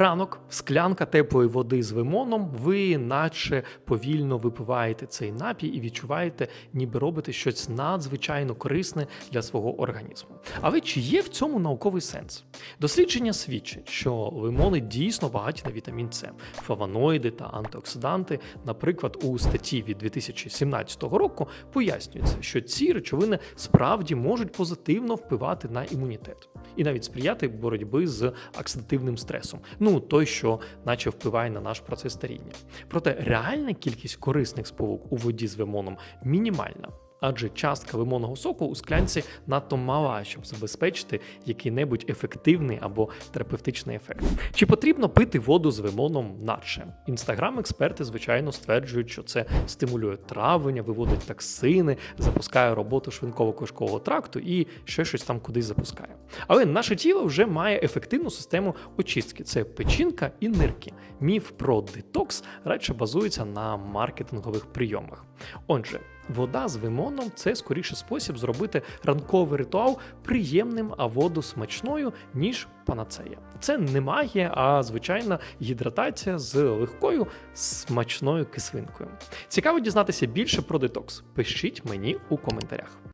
Ранок, склянка теплої води з лимоном, ви наче повільно випиваєте цей напій і відчуваєте, ніби робите щось надзвичайно корисне для свого організму. Але чи є в цьому науковий сенс? Дослідження свідчать, що лимони дійсно багаті на вітамін С, флавоноїди та антиоксиданти. Наприклад, у статті від 2017 року пояснюється, що ці речовини справді можуть позитивно впливати на імунітет і навіть сприяти боротьби з оксидативним стресом. Ну той, що наче впливає на наш процес старіння. Проте реальна кількість корисних сполук у воді з лимоном мінімальна. Адже частка лимонного соку у склянці надто мала, щоб забезпечити який-небудь ефективний або терапевтичний ефект. Чи потрібно пити воду з лимоном наче? Інстаграм-експерти, звичайно, стверджують, що це стимулює травлення, виводить токсини, запускає роботу шлунково-кишкового тракту і ще щось там кудись запускає. Але наше тіло вже має ефективну систему очистки: це печінка і нирки. Міф про детокс радше базується на маркетингових прийомах. Отже, вода з лимоном це скоріше спосіб зробити ранковий ритуал приємним, а воду смачною, ніж панацея. Це не магія, а звичайна гідратація з легкою смачною кислинкою. Цікаво дізнатися більше про детокс. Пишіть мені у коментарях.